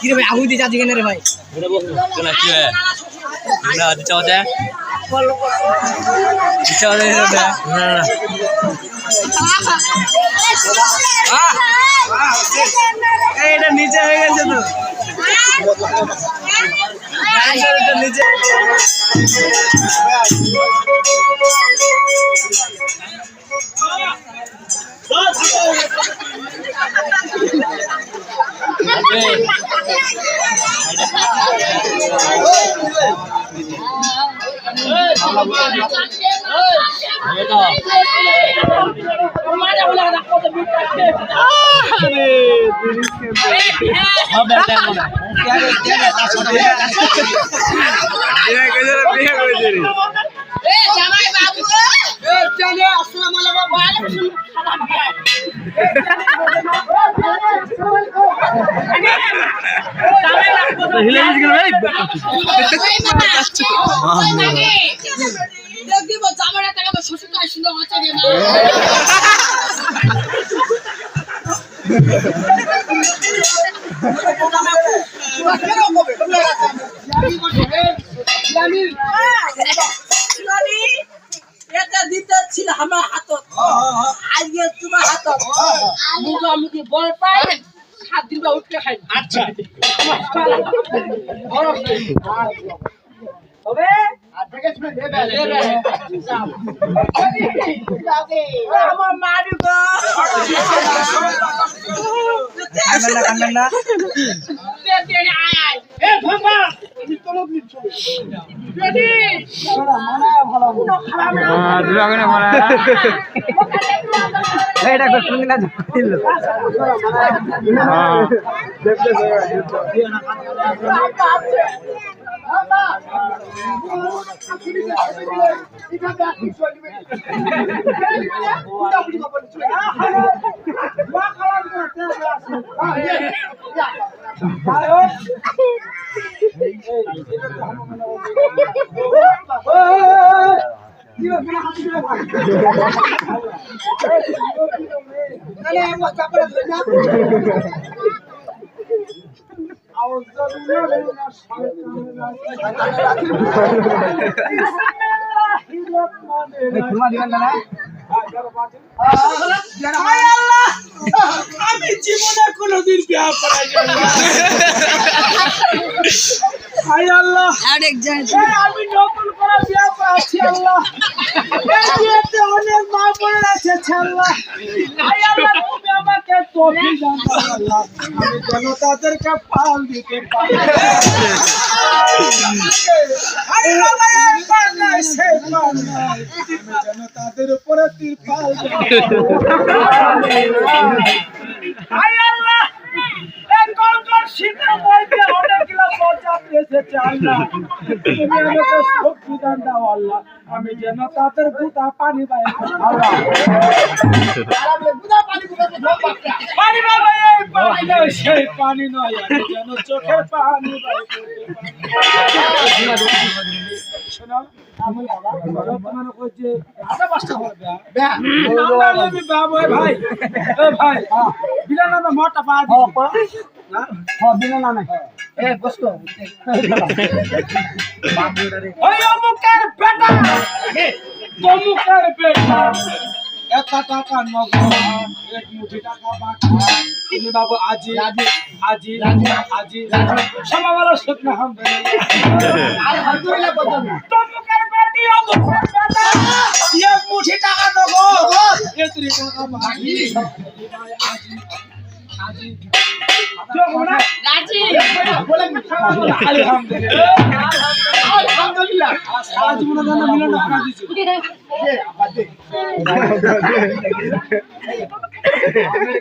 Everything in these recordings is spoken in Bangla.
কিরে ভাই দিয়ে যাচ্ছি কেন রে ভাই? না দিচ্ছা হতে দিচ্ছা হতে না না এটা নিচে হয়ে গেছে তো। এটা নিচে এটা দিতে ছিল আমার হাতত আজকে তোমার হাতত। মুগি বল পাই সাত দিন বা উঠতে খাই আচ্ছা। হবে আমার মারি গো। এ ভাঙা এটা একবার শুনি না? দিল খুলমা দিবেন না আমি জীবনে কোনোদিন বিয়া আল্লাহ। আমি নতুন বিয়া করাচ্ছি আল্লাহ এই বিয়েতে অনেক মা বোনের আছে আল্লাহ হাই আল্লাহ তুমি আমাকে তৌফিক দান আল্লাহ আমি যেন তাদেরকে পাল দিতে পারি হাই আল্লাহ এই পাল নাই আমি যেন তাদের উপরে তিরপাল হাই আল্লাহ শীতের মধ্যে অনেকগুলো প্রজাত এসেছে আল্লাহ তুমি শক্তি দাও আল্লাহ। আমি যেন তাদের গুদা পানি পাই। আল্লাহ। পানি বাবা এই পানি নয়। সেই পানি নয় আমি যেন চোখের পানি পাই। শোনো আমি বাবা তোমার কইছে পাঁচটা হবে আমরা নবী বাবা এ ভাই। ভাই। বিনা নামে মোটা পা না হ্যাঁ বসকো ওই অমুকের বেটা। অমুকের বেটা। এত টাকা নগদ এক মুঠি টাকা বাকি তুমি বাবু আজি আজি আজি সমাবেলা শুকনা হাম তমুকের বেটি অমুকের বেটা। এক মুঠি টাকা নগদ। এক মুঠি টাকা বাকি। আজি আজি।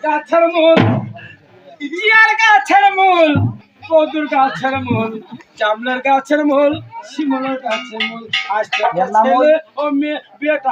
গাছের মূল ইয়ার গাছের গাছের মূল জামলার গাছের মূল শিমলার গাছের মূল আজকে ও মেয়ে বিয়েটা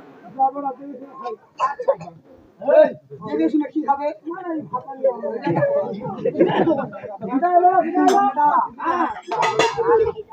খাবে?